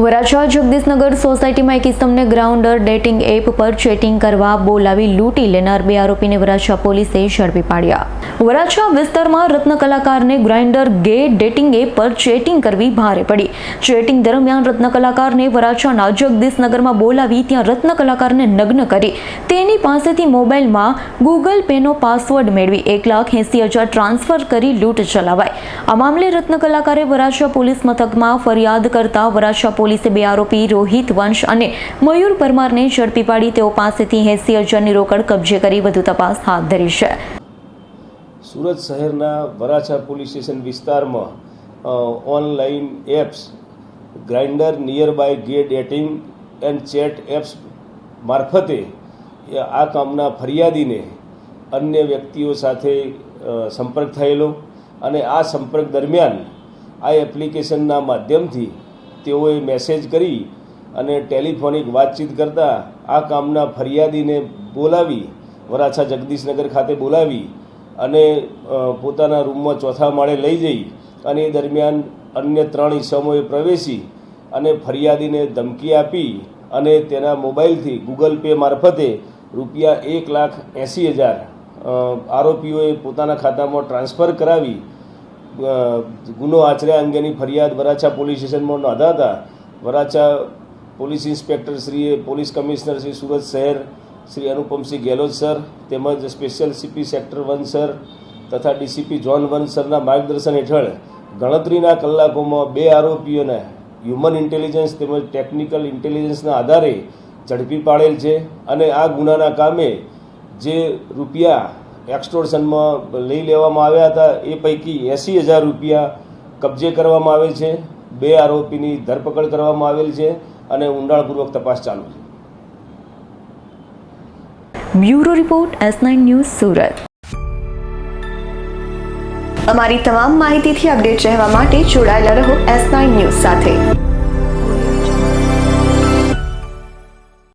વરાછા જગદીશનગર સોસાયટીમાં એક ઇસમને ગ્રાઉન્ડર ડેટિંગ એપ પર ચેટિંગ કરવા બોલાવી લૂંટી લેનાર બે આરોપીને વરાછા પોલીસે ઝડપી પાડ્યા. વરાછા વિસ્તારમાં રત્ન કલાકારને ગ્રાઇન્ડર ગે ડેટિંગ એપ પર ચેટિંગ કરવી ભારે પડી. ચેટિંગ દરમિયાન રત્ન કલાકારને વરાછાના જગદીશનગરમાં બોલાવી ત્યાં રત્ન કલાકારને નગ્ન કરી. તેની પાસેથી મોબાઈલમાં ગૂગલ પેનો પાસવર્ડ મેળવી એક લાખ એંસી હજાર ટ્રાન્સફર કરી લૂંટ ચલાવાય. આ મામલે રત્ન કલાકારે વરાછા પોલીસ મથકમાં ફરિયાદ કરતા વરાછા પોલીસે બે આરોપી, રોહિત વંશ અને મયુર પરમારને ઝડપી પાડી તેઓ પાસેથી એસી હજારની રોકડ કબજે કરી વધુ તપાસ હાથ ધરી છે. સુરત શહેરના વરાછા પોલીસ સ્ટેશન વિસ્તારમાં online apps, Grindr nearby gay dating and chat apps મારફતે આ કામના ફરિયાદીને અન્ય વ્યક્તિઓ સાથે સંપર્ક થયેલો અને આ સંપર્ક દરમિયાન આ એપ્લિકેશનના માધ્યમથી તેઓએ મેસેજ કરી અને ટેલિફોનિક વાતચીત કરતાં આ કામના ફરિયાદીને બોલાવી, વરાછા જગદીશનગર ખાતે બોલાવી અને પોતાના રૂમમાં ચોથા માળે લઈ જઈ અને એ દરમિયાન અન્ય ત્રણ ઈસમોએ પ્રવેશી અને ફરિયાદીને ધમકી આપી અને તેના મોબાઈલથી ગૂગલ પે મારફતે રૂપિયા એક લાખ એંસી હજાર આરોપીઓએ પોતાના ખાતામાં ટ્રાન્સફર કરાવી ગુનો આચર્યા અંગેની ફરિયાદ વરાછા પોલીસ સ્ટેશનમાં નોંધાતા વરાછા પોલીસ ઇન્સ્પેક્ટર શ્રીએ પોલીસ કમિશનર શ્રી સુરત શહેર, શ્રી અનુપમસિંહ ગેહલોત સર, તેમજ special CP sector one sir તથા ડીસીપી જોન વન સરના માર્ગદર્શન હેઠળ ગણતરીના કલાકોમાં બે આરોપીઓને હ્યુમન ઇન્ટેલિજન્સ તેમજ ટેકનિકલ ઇન્ટેલિજન્સના આધારે ઝડપી પાડેલ છે અને આ ગુનાના કામે જે રૂપિયા એક્સટોર્શનમાં લઈ લેવામાં આવ્યા હતા. એ પૈકી એંસી હજાર રૂપિયા કબજે કરવામાં આવે છે. બે આરોપીની ધરપકડ કરવામાં આવેલ છે અને ઊંડાણપૂર્વક તપાસ ચાલુ છે. Bureau report S nine news Surat. અમારી તમામ માહિતીથી અપડેટ રહેવા માટે જોડાયેલા રહો એસ નાઇન ન્યૂઝ સાથે.